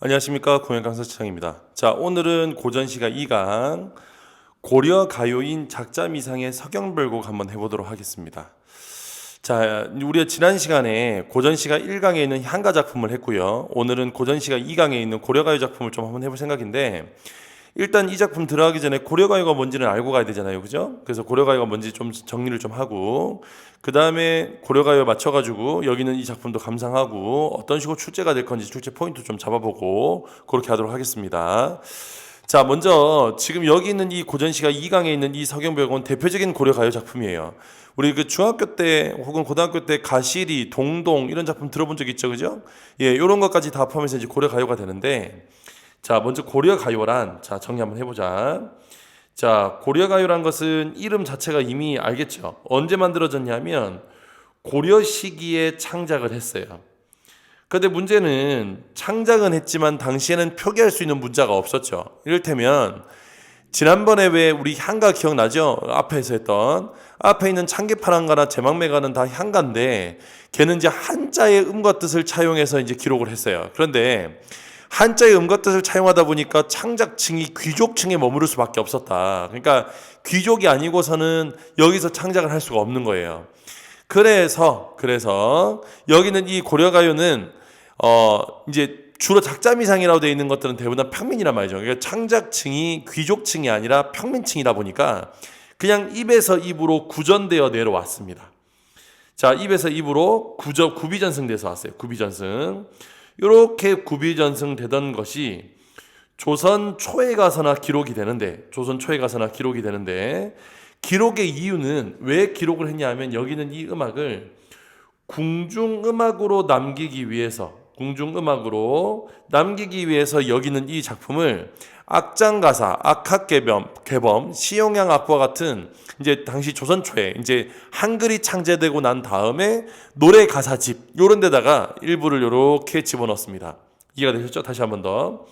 안녕하십니까 공연 강사 시청입니다. 자 오늘은 고전시가 2강 고려 가요인 작자미상의 서경별곡 한번 해보도록 하겠습니다. 자 우리가 지난 시간에 고전시가 1강에 있는 향가 작품을 했고요. 오늘은 고전시가 2강에 있는 고려가요 작품을 좀 한번 해볼 생각인데 일단 이 작품 들어가기 전에 고려가요가 뭔지는 알고 가야 되잖아요, 그죠? 그래서 고려가요가 뭔지 좀 정리를 좀 하고 그 다음에 고려가요 맞춰 가지고 여기는 이 작품도 감상하고 어떤 식으로 출제가 될 건지 출제 포인트 좀 잡아보고 그렇게 하도록 하겠습니다. 자, 먼저 지금 여기 있는 이 고전시가 2강에 있는 이 서경벽은 대표적인 고려 가요 작품이에요. 우리 그 중학교 때 혹은 고등학교 때 가시리, 동동 이런 작품 들어본 적 있죠, 그죠? 예, 이런 것까지 다 포함해서 이제 고려 가요가 되는데 자, 먼저 고려 가요란 자 정리 한번 해 보자. 자, 고려 가요란 것은 이름 자체가 이미 알겠죠. 언제 만들어졌냐면 고려 시기에 창작을 했어요. 그런데 문제는 창작은 했지만 당시에는 표기할 수 있는 문자가 없었죠. 이를테면 지난번에 왜 우리 향가 기억나죠? 앞에서 했던 앞에 있는 창계파랑가나 제망매가는 다 향가인데 걔는 이제 한자의 음과 뜻을 차용해서 이제 기록을 했어요. 그런데 한자의 음과 뜻을 차용하다 보니까 창작층이 귀족층에 머무를 수밖에 없었다. 그러니까 귀족이 아니고서는 여기서 창작을 할 수가 없는 거예요. 그래서 그래서 여기는 이 고려가요는 어 이제 주로 작자미상이라고 되어 있는 것들은 대부분 다 평민이란 말이죠. 그러니까 창작층이 귀족층이 아니라 평민층이다 보니까 그냥 입에서 입으로 구전되어 내려왔습니다. 자, 입에서 입으로 구저 구비전승돼서 왔어요. 구비전승. 이렇게 구비전승 되던 것이 조선 초에 가서나 기록이 되는데 조선 초에 가서나 기록이 되는데 기록의 이유는 왜 기록을 했냐 하면 여기는 이 음악을 궁중 음악으로 남기기 위해서 궁중 음악으로 남기기 위해서 여기는 이 작품을 악장가사, 악학개범, 개범, 시용양 악과 같은 이제 당시 조선 초에 이제 한글이 창제되고 난 다음에 노래 가사집 요런 데다가 일부를 요렇게 집어넣습니다. 이해가 되셨죠? 다시 한 번 더.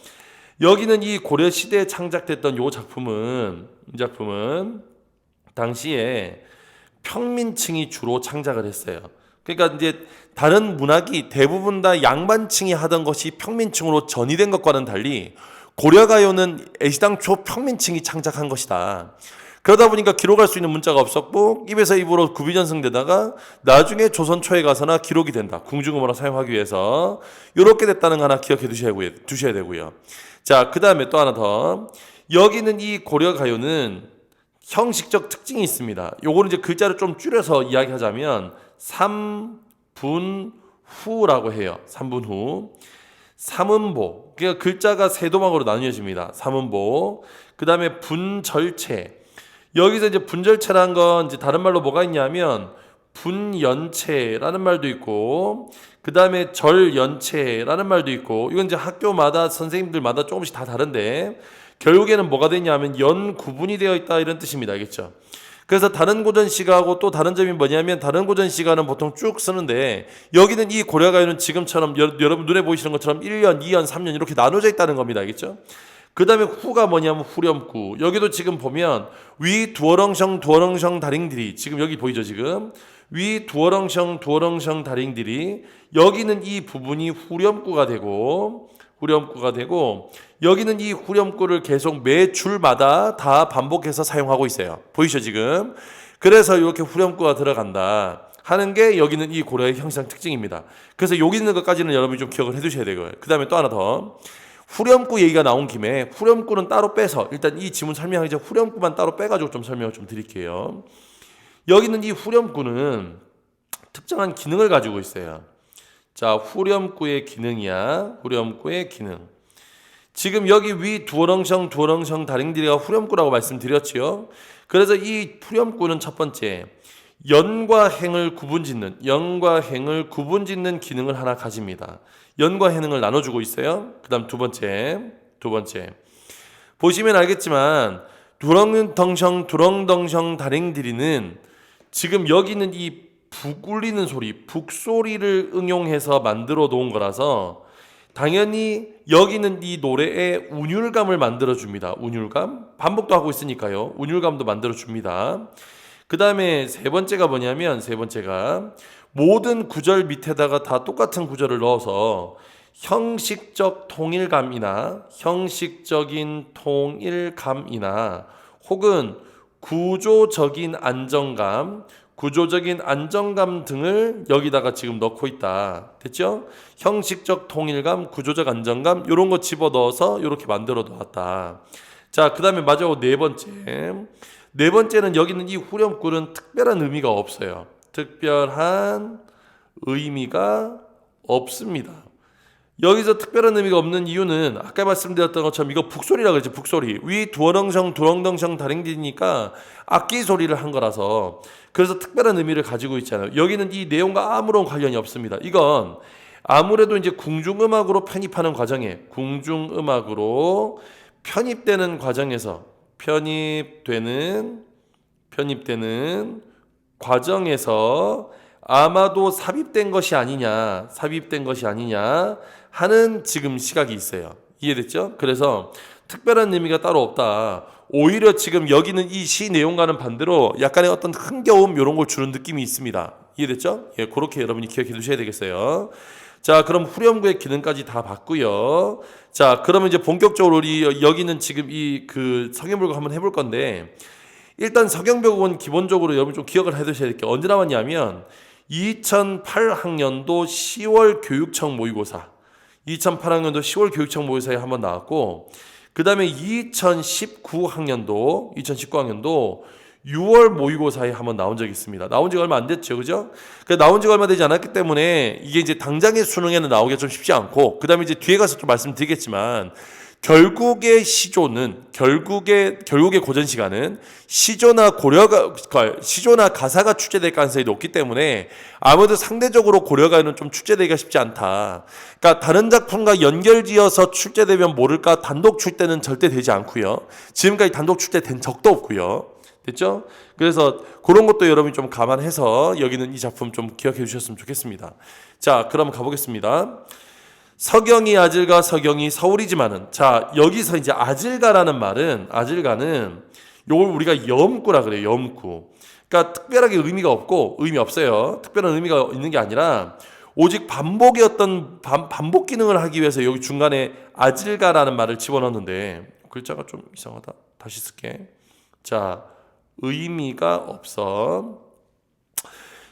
여기는 이 고려 시대에 창작됐던 요 작품은 이 작품은 당시에 평민층이 주로 창작을 했어요. 그러니까 이제 다른 문학이 대부분 다 양반층이 하던 것이 평민층으로 전이된 것과는 달리 고려가요는 애시당초 평민층이 창작한 것이다. 그러다 보니까 기록할 수 있는 문자가 없었고 입에서 입으로 구비전승되다가 나중에 조선 초에 가서나 기록이 된다. 궁중음으로 사용하기 위해서 이렇게 됐다는 거 하나 기억해 두셔야 되고요. 자, 그 다음에 또 하나 더. 여기는 이 고려 가요는 형식적 특징이 있습니다. 요거는 이제 글자를 좀 줄여서 이야기하자면 3 분 후라고 해요. 3분 후. 삼음보. 그러니까 글자가 세 도막으로 나뉘어집니다. 삼음보. 그 다음에 분절체. 여기서 이제 분절체란 건 이제 다른 말로 뭐가 있냐면 분연체라는 말도 있고 그 다음에 절연체라는 말도 있고 이건 이제 학교마다 선생님들마다 조금씩 다 다른데 결국에는 뭐가 되냐면 연 구분이 되어 있다 이런 뜻입니다. 알겠죠? 그래서 다른 고전 시가하고 또 다른 점이 뭐냐면 다른 고전 시가는 보통 쭉 쓰는데 여기는 이 고려가요는 지금처럼 여, 여러분 눈에 보이시는 것처럼 1년, 2년, 3년 이렇게 나눠져 있다는 겁니다. 알겠죠? 그 다음에 후가 뭐냐면 후렴구. 여기도 지금 보면 위 두어렁성 두어렁성 다링들이 지금 여기 보이죠 지금 위 두어렁성 두어렁성 다링들이 여기는 이 부분이 후렴구가 되고 후렴구가 되고 여기는 이 후렴구를 계속 매 줄마다 다 반복해서 사용하고 있어요. 보이죠 지금? 그래서 이렇게 후렴구가 들어간다. 하는 게 여기는 이 고려의 형상 특징입니다. 그래서 여기 있는 것까지는 여러분이 좀 기억을 해두셔야 되고요. 그 다음에 또 하나 더. 후렴구 얘기가 나온 김에 후렴구는 따로 빼서 일단 이 지문 설명하기 전에 후렴구만 따로 빼가지고 좀 설명을 좀 드릴게요. 여기는 이 후렴구는 특정한 기능을 가지고 있어요. 자, 후렴구의 기능이야. 후렴구의 기능. 지금 여기 위 두어렁성 두어렁성 다링들이가 후렴구라고 말씀드렸지요. 그래서 이 후렴구는 첫 번째 연과 행을 구분짓는 연과 행을 구분짓는 기능을 하나 가집니다. 연과 행을 나눠주고 있어요. 그다음 두 번째 두 번째 보시면 알겠지만 두렁덩성 두렁덩성 다링들이는 지금 여기는 이 북 울리는 소리, 북소리를 응용해서 만들어 놓은 거라서 당연히 여기는 이 노래에 운율감을 만들어 줍니다. 운율감. 반복도 하고 있으니까요. 운율감도 만들어 줍니다. 그 다음에 세 번째가 뭐냐면 세 번째가 모든 구절 밑에다가 다 똑같은 구절을 넣어서 형식적 통일감이나 형식적인 통일감이나 혹은 구조적인 안정감, 구조적인 안정감 등을 여기다가 지금 넣고 있다. 됐죠? 형식적 통일감, 구조적 안정감 이런 거 집어 넣어서 이렇게 만들어 놓았다. 자, 그다음에 마지막 네 번째. 네 번째는 여기는 이 후렴구는 특별한 의미가 없어요. 특별한 의미가 없습니다. 여기서 특별한 의미가 없는 이유는 아까 말씀드렸던 것처럼 이거 북소리라 그러죠 북소리. 위 두어렁성 두렁덩성 다랭디니까 악기 소리를 한 거라서 그래서 특별한 의미를 가지고 있잖아요. 여기는 이 내용과 아무런 관련이 없습니다. 이건 아무래도 이제 궁중음악으로 편입하는 과정에 궁중음악으로 편입되는 과정에서 편입되는 편입되는 과정에서 아마도 삽입된 것이 아니냐, 삽입된 것이 아니냐 하는 지금 시각이 있어요. 이해됐죠? 그래서 특별한 의미가 따로 없다. 오히려 지금 여기는 이 시 내용과는 반대로 약간의 어떤 흥겨움 이런 걸 주는 느낌이 있습니다. 이해됐죠? 예, 그렇게 여러분이 기억해 두셔야 되겠어요. 자, 그럼 후렴구의 기능까지 다 봤고요. 자, 그러면 이제 본격적으로 우리 여기는 지금 이 그 성형물고 한번 해볼 건데 일단 서경벽은 기본적으로 여러분 좀 기억을 해 두셔야 될 게 언제 나왔냐면 2008학년도 10월 교육청 모의고사 2008학년도 10월 교육청 모의고사에 한번 나왔고 그 다음에 2019학년도 2019학년도 6월 모의고사에 한번 나온 적이 있습니다. 나온 지가 얼마 안 됐죠, 그죠? 그 나온 지가 얼마 되지 않았기 때문에 이게 이제 당장의 수능에는 나오기가 좀 쉽지 않고 그 다음에 이제 뒤에 가서 좀 말씀드리겠지만 결국의 시조는 결국의 결국의 고전 시간은 시조나 고려가 그러니까 시조나 가사가 출제될 가능성이 높기 때문에 아무래도 상대적으로 고려가는 좀 출제되기가 쉽지 않다. 그러니까 다른 작품과 연결지어서 출제되면 모를까 단독 출제는 절대 되지 않고요. 지금까지 단독 출제된 적도 없고요. 됐죠? 그래서 그런 것도 여러분이 좀 감안해서 여기는 이 작품 좀 기억해 주셨으면 좋겠습니다. 자, 그럼 가보겠습니다. 서경이 아질가 서경이 서울이지만은 자 여기서 이제 아질가라는 말은 아질가는 요걸 우리가 염구라 그래요 염구. 그러니까 특별하게 의미가 없고 의미 없어요. 특별한 의미가 있는 게 아니라 오직 반복의 어떤 반, 반복 기능을 하기 위해서 여기 중간에 아질가라는 말을 집어넣는데 글자가 좀 이상하다. 다시 쓸게. 자 의미가 없어.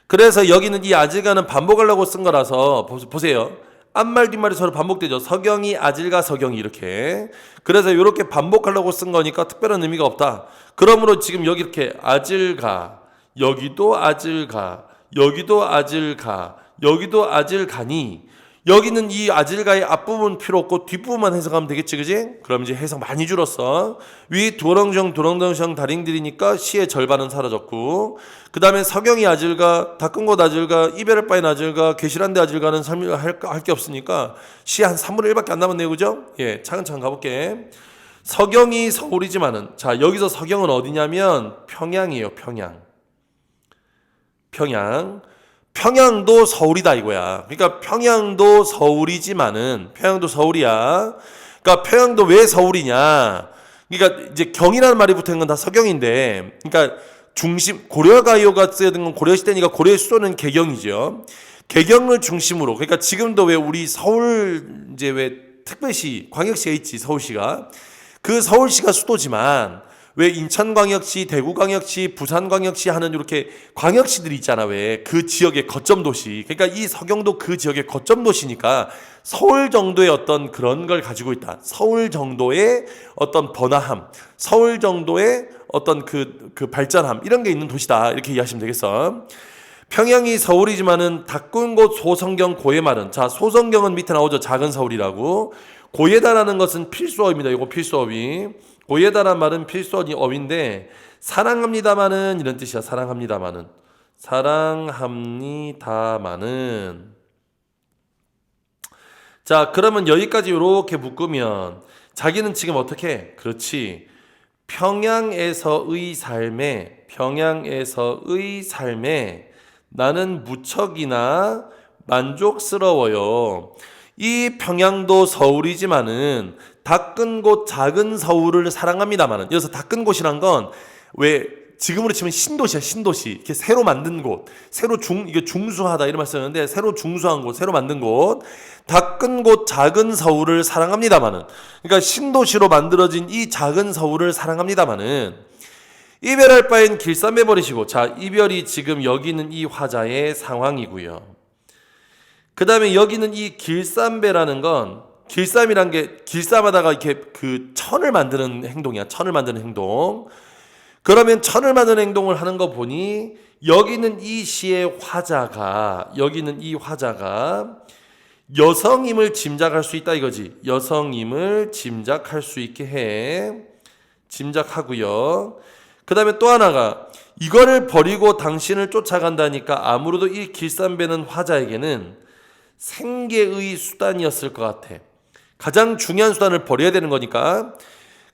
그래서 여기는 이 아질가는 반복하려고 쓴 거라서 보세요 앞말 뒷말이 서로 반복되죠. 서경이 아질가 서경이 이렇게. 그래서 이렇게 반복하려고 쓴 거니까 특별한 의미가 없다. 그러므로 지금 여기 이렇게 아질가 여기도 아질가 여기도 아질가 여기도 아질가니 여기는 이 아질가의 앞부분 필요 없고 뒷부분만 해석하면 되겠지, 그지? 그럼 이제 해석 많이 줄었어. 위 도렁정 도렁덩정 다링들이니까 시의 절반은 사라졌고, 그 다음에 서경이 아질가, 닦은 곳 아질가, 이별을 빠인 아질가, 계실한데 아질가는 할 게 없으니까 시 한 3분의 1밖에 안 남았네요, 그죠? 예, 차근차근 가볼게. 서경이 서울이지만은, 자, 여기서 서경은 어디냐면 평양이에요, 평양. 평양. 평양도 서울이다 이거야. 그러니까 평양도 서울이지만은 평양도 서울이야. 그러니까 평양도 왜 서울이냐? 그러니까 이제 경이라는 말이 붙은 건 다 서경인데, 그러니까 중심 고려 가요가 쓰여진 건 고려 시대니까 고려의 수도는 개경이죠. 개경을 중심으로 그러니까 지금도 왜 우리 서울 이제 왜 특별시 광역시가 있지 서울시가 그 서울시가 수도지만 왜 인천광역시, 대구광역시, 부산광역시 하는 이렇게 광역시들이 있잖아. 왜 그 지역의 거점 도시. 그러니까 이 서경도 그 지역의 거점 도시니까 서울 정도의 어떤 그런 걸 가지고 있다. 서울 정도의 어떤 번화함, 서울 정도의 어떤 그, 그 발전함, 이런 게 있는 도시다. 이렇게 이해하시면 되겠어. 평양이 서울이지만은 닦은 곳 소성경 고예말은 자 소성경은 밑에 나오죠 작은 서울이라고 고예다라는 것은 필수어입니다. 이거 필수어이 고예다란 말은 필수어인데 사랑합니다마는 이런 뜻이야. 사랑합니다마는 사랑합니다마는 자 그러면 여기까지 이렇게 묶으면 자기는 지금 어떻게 그렇지 평양에서의 삶에 평양에서의 삶에 나는 무척이나 만족스러워요. 이 평양도 서울이지만은 닦은 곳 작은 서울을 사랑합니다만은 여기서 닦은 곳이란 건 왜 지금으로 치면 신도시야 신도시. 이렇게 새로 만든 곳 새로 중 이게 중수하다 이런 말 쓰는데 새로 중수한 곳 새로 만든 곳. 다큰곳 작은 서울을 사랑합니다마는 그러니까 신도시로 만들어진 이 작은 서울을 사랑합니다마는 이별할 바엔 길쌈해 버리시고 자 이별이 지금 여기는 이 화자의 상황이고요. 그 다음에 여기는 이 길쌈배라는 건 길쌈이란 게 길쌈하다가 이렇게 그 천을 만드는 행동이야. 천을 만드는 행동. 그러면 천을 만드는 행동을 하는 거 보니 여기는 이 시의 화자가 여기는 이 화자가 여성임을 짐작할 수 있다 이거지. 여성임을 짐작할 수 있게 해. 짐작하고요. 그 다음에 또 하나가 이거를 버리고 당신을 쫓아간다니까 아무래도 이 길쌈배는 화자에게는 생계의 수단이었을 것 같아. 가장 중요한 수단을 버려야 되는 거니까.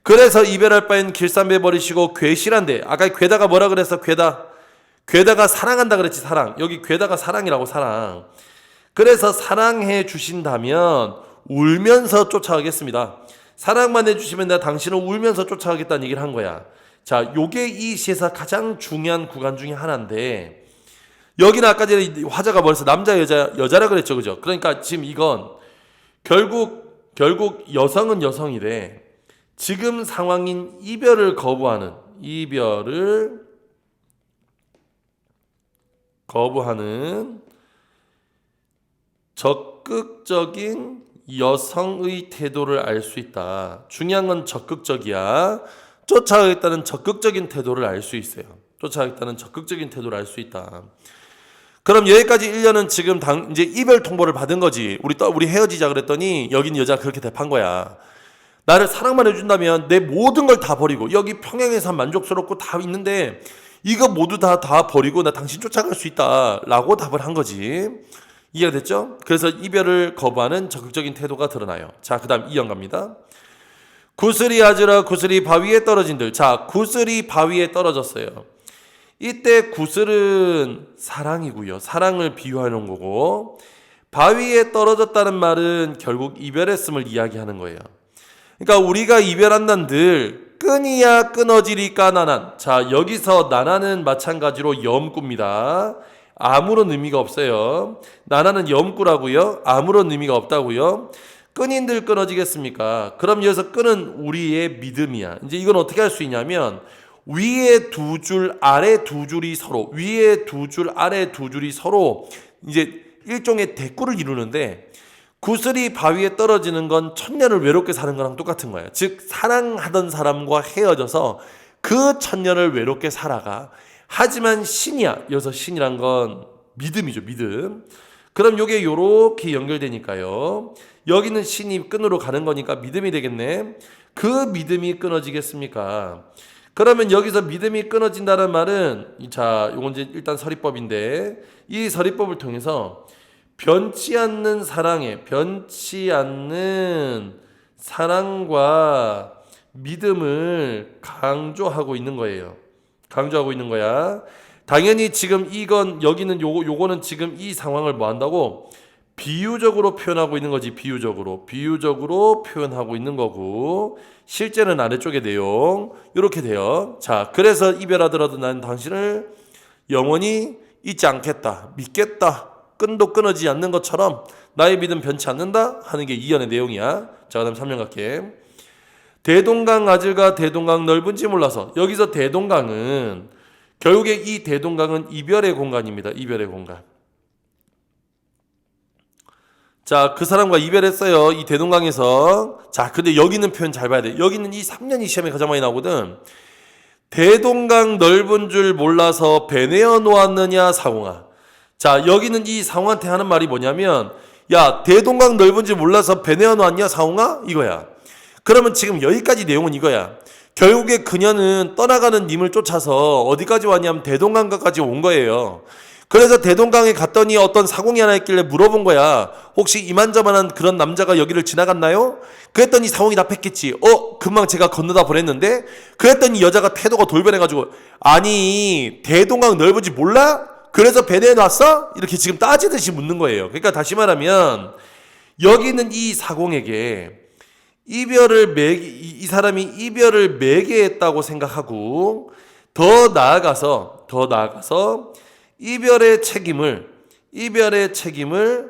그래서 이별할 바엔 길쌈배 버리시고 괴실한데 아까 괴다가 뭐라 그랬어? 괴다. 괴다가 사랑한다 그랬지 사랑. 여기 괴다가 사랑이라고 사랑. 그래서 사랑해 주신다면 울면서 쫓아가겠습니다. 사랑만 해주시면 내가 당신을 울면서 쫓아가겠다는 얘기를 한 거야. 자, 요게 이 시에서 가장 중요한 구간 중에 하나인데 여기는 아까 전에 화자가 뭐랬어? 남자 여자 여자라 그랬죠, 그죠? 그러니까 지금 이건 결국 결국 여성은 여성이래. 지금 상황인 이별을 거부하는 이별을 거부하는 적극적인 여성의 태도를 알 수 있다. 중요한 건 적극적이야. 쫓아가겠다는 적극적인 태도를 알 수 있어요. 쫓아가겠다는 적극적인 태도를 알 수 있다. 그럼 여기까지 1년은 지금 당, 이제 이별 통보를 받은 거지. 우리 또 우리 헤어지자 그랬더니 여긴 여자 그렇게 대판 거야. 나를 사랑만 해준다면 내 모든 걸 다 버리고 여기 평양에서 만족스럽고 다 있는데 이거 모두 다 다 버리고 나 당신 쫓아갈 수 있다라고 답을 한 거지. 이해가 됐죠? 그래서 이별을 거부하는 적극적인 태도가 드러나요. 자, 그다음 이연 갑니다. 구슬이 아즈라 구슬이 바위에 떨어진들. 자, 구슬이 바위에 떨어졌어요. 이때 구슬은 사랑이고요. 사랑을 비유하는 거고 바위에 떨어졌다는 말은 결국 이별했음을 이야기하는 거예요. 그러니까 우리가 이별한단 늘 끊이야 끊어지리까 나난. 자, 여기서 나나는 마찬가지로 염구입니다. 아무런 의미가 없어요. 나나는 염구라고요. 아무런 의미가 없다고요. 끈인들 끊어지겠습니까? 그럼 여기서 끈은 우리의 믿음이야. 이제 이건 어떻게 할 수 있냐면 위에 두 줄, 아래 두 줄이 서로 위에 두 줄, 아래 두 줄이 서로 이제 일종의 대꾸를 이루는데 구슬이 바위에 떨어지는 건 천년을 외롭게 사는 거랑 똑같은 거예요. 즉 사랑하던 사람과 헤어져서 그 천년을 외롭게 살아가. 하지만 신이야. 여기서 신이란 건 믿음이죠. 믿음. 그럼 요게 요렇게 연결되니까요. 여기는 신이 끈으로 가는 거니까 믿음이 되겠네. 그 믿음이 끊어지겠습니까? 그러면 여기서 믿음이 끊어진다는 말은 자, 요건 이제 일단 서리법인데 이 서리법을 통해서 변치 않는 사랑에 변치 않는 사랑과 믿음을 강조하고 있는 거예요. 강조하고 있는 거야. 당연히 지금 이건 여기는 요거 요거는 지금 이 상황을 뭐 한다고 비유적으로 표현하고 있는 거지 비유적으로 비유적으로 표현하고 있는 거고 실제는 아래쪽의 내용 이렇게 돼요. 자 그래서 이별하더라도 난 당신을 영원히 잊지 않겠다 믿겠다 끈도 끊어지지 않는 것처럼 나의 믿음 변치 않는다 하는 게 이연의 내용이야. 자 그다음 3년 갈게. 대동강 아질과 대동강 넓은지 몰라서 여기서 대동강은 결국에 이 대동강은 이별의 공간입니다. 이별의 공간. 자, 그 사람과 이별했어요. 이 대동강에서. 자, 근데 여기 있는 표현 잘 봐야 돼. 여기는 이 3년이 시험에 가장 많이 나오거든. 대동강 넓은 줄 몰라서 배내어 놓았느냐, 상홍아. 자, 여기는 이 상홍한테 하는 말이 뭐냐면, 야, 대동강 넓은 줄 몰라서 배내어 놓았냐, 상홍아? 이거야. 그러면 지금 여기까지 내용은 이거야. 결국에 그녀는 떠나가는 님을 쫓아서 어디까지 왔냐면 대동강까지 온 거예요. 그래서 대동강에 갔더니 어떤 사공이 하나 있길래 물어본 거야. 혹시 이만저만한 그런 남자가 여기를 지나갔나요? 그랬더니 사공이 답했겠지. 어, 금방 제가 건너다 보냈는데? 그랬더니 여자가 태도가 돌변해가지고, 아니, 대동강 넓은지 몰라? 그래서 배 내놨어? 이렇게 지금 따지듯이 묻는 거예요. 그러니까 다시 말하면, 여기는 이 사공에게 이별을 매기, 이 사람이 이별을 매개했다고 생각하고, 더 나아가서 더 나아가서 이별의 책임을 이별의 책임을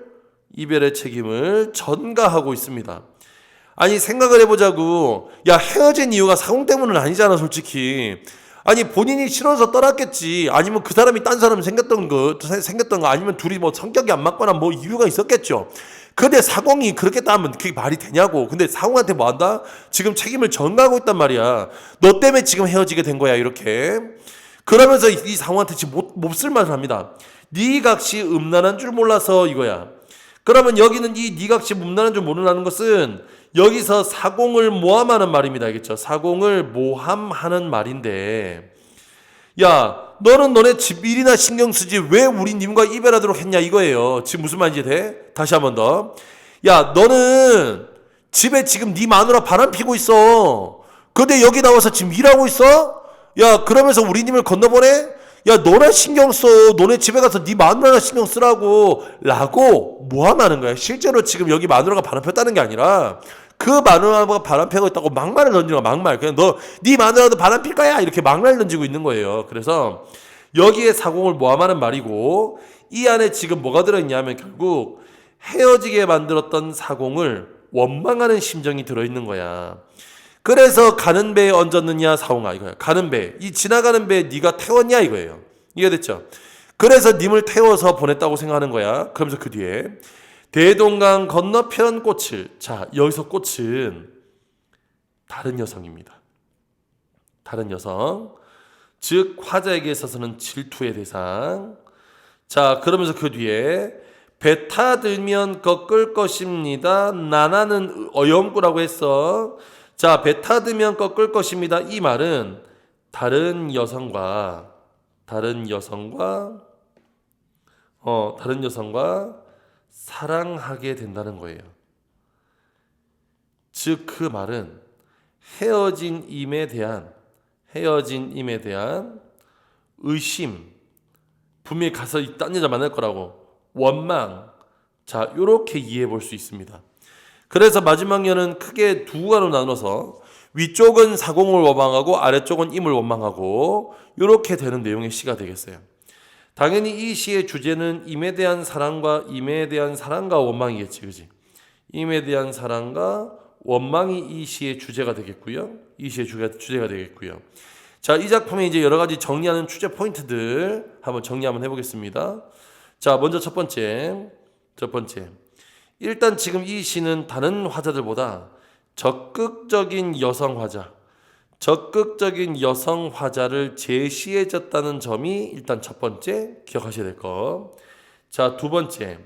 이별의 책임을 전가하고 있습니다. 아니 생각을 해보자고. 야 헤어진 이유가 사공 때문은 아니잖아 솔직히. 아니 본인이 싫어서 떠났겠지. 아니면 그 사람이 딴 사람 생겼던 거 생겼던 거 아니면 둘이 뭐 성격이 안 맞거나 뭐 이유가 있었겠죠. 근데 사공이 그렇게 따면 그게 말이 되냐고. 근데 사공한테 뭐 한다? 지금 책임을 전가하고 있단 말이야. 너 때문에 지금 헤어지게 된 거야 이렇게 그러면서 이 상호한테 지금 못, 몹쓸 말을 합니다 네 각시 음란한 줄 몰라서 이거야 그러면 여기는 이 니각시 음란한 줄 모른다는 것은 여기서 사공을 모함하는 말입니다. 알겠죠? 사공을 모함하는 말인데, 야, 너는 너네 집 일이나 신경 쓰지 왜 우리 님과 이별하도록 했냐 이거예요. 지금 무슨 말인지 돼? 다시 한 번 더. 야, 너는 집에 지금 네 마누라 바람 피고 있어. 근데 여기 나와서 지금 일하고 있어? 야, 그러면서 우리 님을 건너보내? 야, 너네 신경 써. 너네 집에 가서 네 마누라나 신경 쓰라고. 라고 모함하는 거야. 실제로 지금 여기 마누라가 바람 폈다는 게 아니라 그 마누라가 바람 피고 있다고 막말을 던지는 거야, 막말. 그냥 너, 네 마누라도 바람 필 거야. 이렇게 막말 던지고 있는 거예요. 그래서 여기에 사공을 모함하는 말이고 이 안에 지금 뭐가 들어있냐면 결국 헤어지게 만들었던 사공을 원망하는 심정이 들어있는 거야. 그래서 가는 배에 얹었느냐 사홍아 이거야. 가는 배. 이 지나가는 배에 네가 태웠냐 이거예요. 이해됐죠? 그래서 님을 태워서 보냈다고 생각하는 거야. 그러면서 그 뒤에 대동강 건너편 꽃을 자 여기서 꽃은 다른 여성입니다. 다른 여성 즉 화자에게 있어서는 질투의 대상. 자 그러면서 그 뒤에 배 타들면 꺾을 것입니다. 나나는 어영구라고 했어. 자, 배 타들면 꺾을 것입니다. 이 말은 다른 여성과 다른 여성과 어, 다른 여성과 사랑하게 된다는 거예요. 즉 그 말은 헤어진 임에 대한 헤어진 임에 대한 의심 분명히 가서 딴 여자 만날 거라고 원망 자 요렇게 이해해 볼 수 있습니다. 그래서 마지막 년은 크게 두 구간으로 나눠서 위쪽은 사공을 원망하고 아래쪽은 임을 원망하고 이렇게 되는 내용의 시가 되겠어요. 당연히 이 시의 주제는 임에 대한 사랑과 임에 대한 사랑과 원망이겠지, 그지? 임에 대한 사랑과 원망이 이 시의 주제가 되겠고요. 이 시의 주제가 되겠고요. 자, 이 작품에 이제 여러 가지 정리하는 주제 포인트들 한번 정리 한번 해보겠습니다. 자, 먼저 첫 번째, 첫 번째. 일단 지금 이 시는 다른 화자들보다 적극적인 여성 화자, 적극적인 여성 화자를 제시해줬다는 점이 일단 첫 번째 기억하셔야 될 거. 자, 두 번째.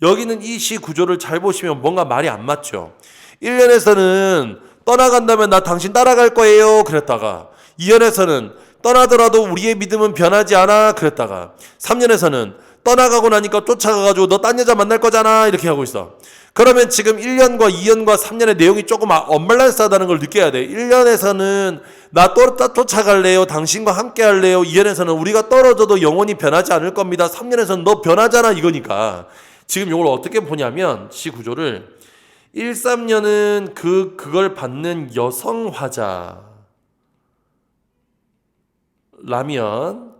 여기는 이 시 구조를 잘 보시면 뭔가 말이 안 맞죠. 1년에서는 떠나간다면 나 당신 따라갈 거예요. 그랬다가 2년에서는 떠나더라도 우리의 믿음은 변하지 않아. 그랬다가 3년에서는 떠나가고 나니까 쫓아가가지고 너 딴 여자 만날 거잖아 이렇게 하고 있어. 그러면 지금 1년과 2년과 3년의 내용이 조금 언밸런스하다는 걸 느껴야 돼. 1년에서는 나 또, 쫓아갈래요. 당신과 함께 할래요. 2년에서는 우리가 떨어져도 영원히 변하지 않을 겁니다. 3년에서는 너 변하잖아 이거니까. 지금 이걸 어떻게 보냐면 시 구조를 1, 3년은 그 그걸 받는 여성 화자 라면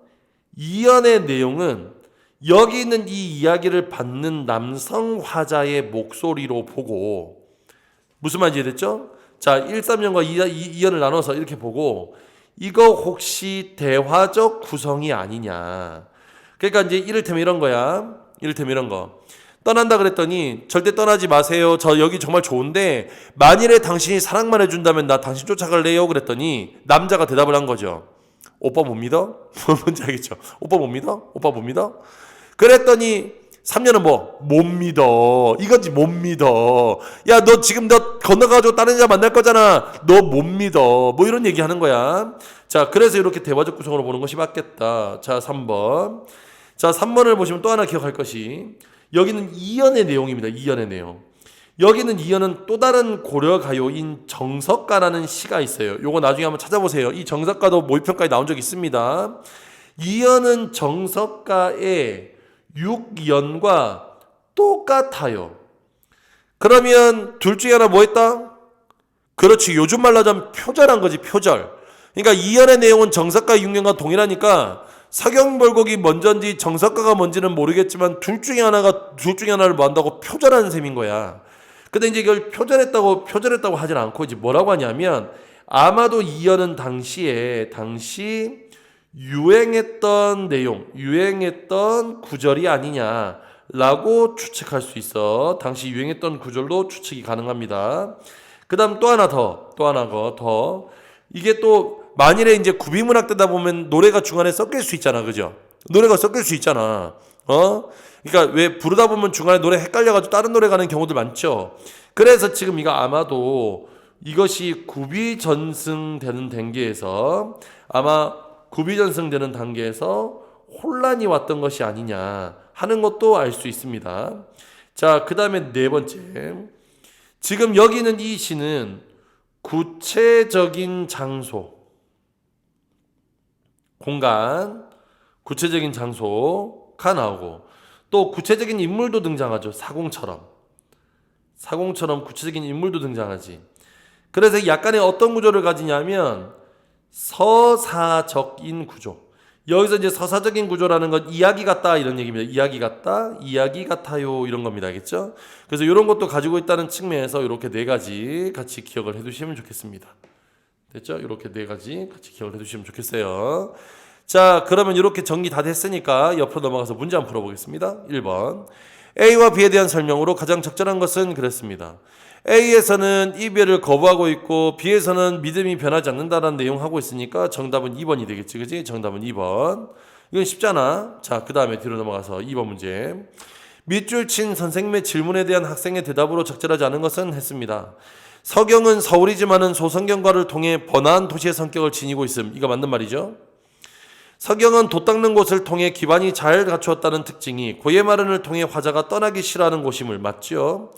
2년의 내용은 여기 있는 이 이야기를 받는 남성 화자의 목소리로 보고 무슨 말인지 됐죠? 자, 1, 3년과 2, 2년을 나눠서 이렇게 보고 이거 혹시 대화적 구성이 아니냐. 그러니까 이제 이를테면 이런 거야. 이를테면 이런 거. 떠난다 그랬더니 절대 떠나지 마세요. 저 여기 정말 좋은데 만일에 당신이 사랑만 해준다면 나 당신 쫓아갈래요. 그랬더니 남자가 대답을 한 거죠. 오빠 못 믿어? 뭔지 알겠죠? 오빠 못 믿어? 오빠 못 믿어? 그랬더니 3년은 뭐? 못 믿어. 이건지 못 믿어. 야, 너 지금 너 건너가지고 다른 여자 만날 거잖아. 너 못 믿어. 뭐 이런 얘기 하는 거야. 자, 그래서 이렇게 대화적 구성으로 보는 것이 맞겠다. 자, 3번. 자, 3번을 보시면 또 하나 기억할 것이 여기는 이연의 내용입니다. 이연의 내용. 여기는 이연은 또 다른 고려 가요인 정석가라는 시가 있어요. 요거 나중에 한번 찾아보세요. 이 정석가도 모의평가에 나온 적 있습니다. 이연은 정석가의 6연과 똑같아요. 그러면 둘 중에 하나 뭐 했다? 그렇지. 요즘 말로 하자면 표절한 거지, 표절. 그러니까 이연의 내용은 정석과 육령과 동일하니까 서경벌곡이 먼저인지 정석가가 뭔지는 모르겠지만 둘 중에 하나가 둘 중에 하나를 뭐 한다고 표절하는 셈인 거야. 근데 이제 이걸 표절했다고 표절했다고 하진 않고 이제 뭐라고 하냐면 아마도 이연은 당시에 당시 유행했던 내용, 유행했던 구절이 아니냐라고 추측할 수 있어. 당시 유행했던 구절로 추측이 가능합니다. 그다음 또 하나 더, 또 하나 더 이게 또 만일에 이제 구비문학 되다 보면 노래가 중간에 섞일 수 있잖아, 그죠? 노래가 섞일 수 있잖아. 어? 그러니까 왜 부르다 보면 중간에 노래 헷갈려가지고 다른 노래 가는 경우도 많죠. 그래서 지금 이거 아마도 이것이 구비 전승되는 단계에서 아마 구비전승되는 단계에서 혼란이 왔던 것이 아니냐 하는 것도 알 수 있습니다. 자, 그 다음에 네 번째. 지금 여기 있는 이 시는 구체적인 장소, 공간, 구체적인 장소가 나오고 또 구체적인 인물도 등장하죠. 사공처럼. 사공처럼 구체적인 인물도 등장하지. 그래서 약간의 어떤 구조를 가지냐면 서사적인 구조. 여기서 이제 서사적인 구조라는 건 이야기 같다 이런 얘기입니다. 이야기 같다, 이야기 같아요 이런 겁니다. 알겠죠? 그래서 이런 것도 가지고 있다는 측면에서 이렇게 네 가지 같이 기억을 해두시면 좋겠습니다. 됐죠? 이렇게 네 가지 같이 기억을 해두시면 좋겠어요. 자, 그러면 이렇게 정리 다 됐으니까 옆으로 넘어가서 문제 한번 풀어보겠습니다. 1번. A와 B에 대한 설명으로 가장 적절한 것은 그랬습니다. A에서는 이별을 거부하고 있고 B에서는 믿음이 변하지 않는다라는 내용 하고 있으니까 정답은 2번이 되겠지. 그지? 정답은 2번. 이건 쉽잖아. 자, 그 다음에 뒤로 넘어가서 2번 문제. 밑줄 친 선생님의 질문에 대한 학생의 대답으로 적절하지 않은 것은 했습니다. 서경은 서울이지만은 소성경과를 통해 번화한 도시의 성격을 지니고 있음. 이거 맞는 말이죠? 서경은 돛 닦는 곳을 통해 기반이 잘 갖추었다는 특징이 고예 마른을 통해 화자가 떠나기 싫어하는 곳임을 맞죠.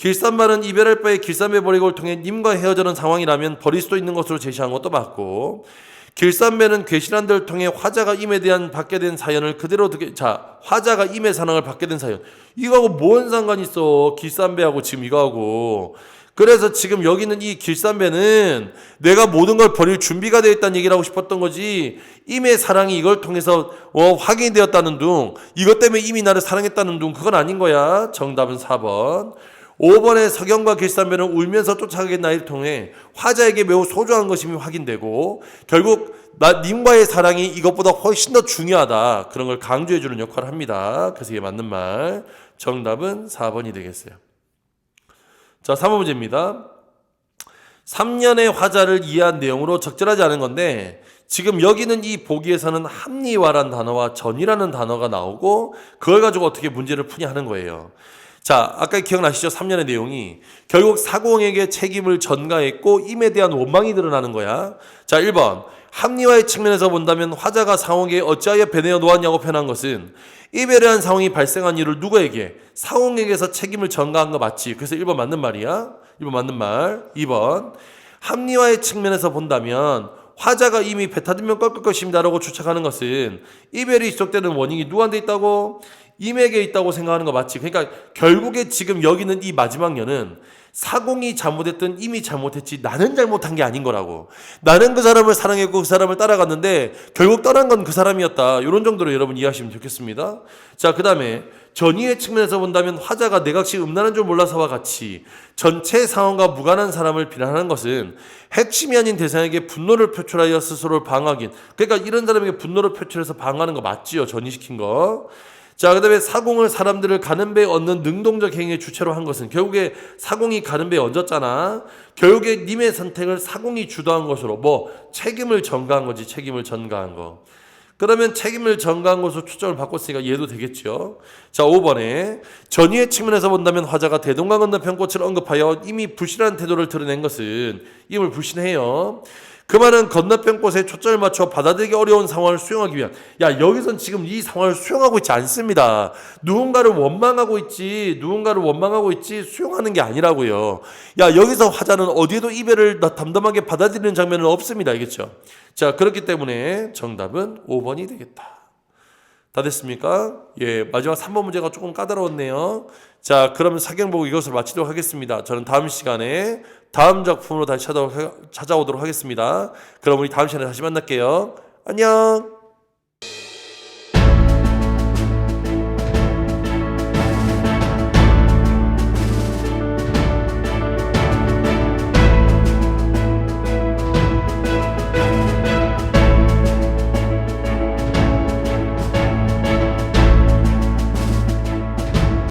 길산말은 이별할 바에 길산배 버리고를 통해 님과 헤어지는 상황이라면 버릴 수도 있는 것으로 제시한 것도 맞고 길산배는 괴실한 데를 통해 화자가 임에 대한 받게 된 사연을 그대로 듣게 자 화자가 임의 사랑을 받게 된 사연. 이거하고 뭔 상관 있어? 길산배하고 지금 이거하고. 그래서 지금 여기 있는 이 길산배는 내가 모든 걸 버릴 준비가 되어 있다는 얘기를 하고 싶었던 거지 임의 사랑이 이걸 통해서 어, 확인이 되었다는 둥 이것 때문에 임이 나를 사랑했다는 둥 그건 아닌 거야. 정답은 4번 5번의 서경과 길산배는 울면서 쫓아가게 나이를 통해 화자에게 매우 소중한 것임이 확인되고 결국 나 님과의 사랑이 이것보다 훨씬 더 중요하다 그런 걸 강조해 주는 역할을 합니다. 그래서 이게 맞는 말 정답은 4번이 되겠어요. 자, 3번 문제입니다. 3년의 화자를 이해한 내용으로 적절하지 않은 건데 지금 여기는 이 보기에서는 합리화란 단어와 전이라는 단어가 나오고 그걸 가지고 어떻게 문제를 푸냐 하는 거예요. 자, 아까 기억나시죠? 3년의 내용이. 결국 사공에게 책임을 전가했고 임에 대한 원망이 드러나는 거야. 자, 1번. 합리화의 측면에서 본다면 화자가 상홍에게 어찌하여 배내어 놓았냐고 표현한 것은 이별에 한 상황이 발생한 일을 누구에게? 상홍에게서 책임을 전가한 거 맞지? 그래서 1번 맞는 말이야. 1번 맞는 말. 2번. 합리화의 측면에서 본다면 화자가 이미 뱉어들면 꺾을 것입니다라고 추측하는 것은 이별이 지속되는 원인이 누구한테 있다고? 임에게 있다고 생각하는 거 맞지? 그러니까 결국에 지금 여기는 이 마지막 년은 사공이 잘못했든 이미 잘못했지 나는 잘못한 게 아닌 거라고. 나는 그 사람을 사랑했고 그 사람을 따라갔는데 결국 떠난 건 그 사람이었다. 이런 정도로 여러분 이해하시면 좋겠습니다. 자, 그 다음에 전의의 측면에서 본다면 화자가 내각시 음란한 줄 몰라서와 같이 전체 상황과 무관한 사람을 비난하는 것은 핵심이 아닌 대상에게 분노를 표출하여 스스로를 방어하긴. 그러니까 이런 사람에게 분노를 표출해서 방어하는 거 맞지요. 전의시킨 거. 자, 그 다음에 사공을 사람들을 가는 배에 얻는 능동적 행위의 주체로 한 것은 결국에 사공이 가는 배에 얹었잖아. 결국에 님의 선택을 사공이 주도한 것으로 뭐 책임을 전가한 거지, 책임을 전가한 거. 그러면 책임을 전가한 것으로 추정을 바꿨으니까 얘도 되겠죠. 자, 5번에 전위의 측면에서 본다면 화자가 대동강 건너편 꽃을 언급하여 이미 불신한 태도를 드러낸 것은 임을 불신해요. 그 말은 건너편 곳에 초점을 맞춰 받아들이기 어려운 상황을 수용하기 위한 야 여기선 지금 이 상황을 수용하고 있지 않습니다. 누군가를 원망하고 있지 누군가를 원망하고 있지 수용하는 게 아니라고요. 야 여기서 화자는 어디에도 이별을 담담하게 받아들이는 장면은 없습니다. 알겠죠? 자 그렇기 때문에 정답은 5번이 되겠다. 다 됐습니까? 예, 마지막 3번 문제가 조금 까다로웠네요. 자, 그러면 사경보고 이것을 마치도록 하겠습니다. 저는 다음 시간에 다음 작품으로 다시 찾아, 찾아오도록 하겠습니다. 그럼 우리 다음 시간에 다시 만날게요. 안녕!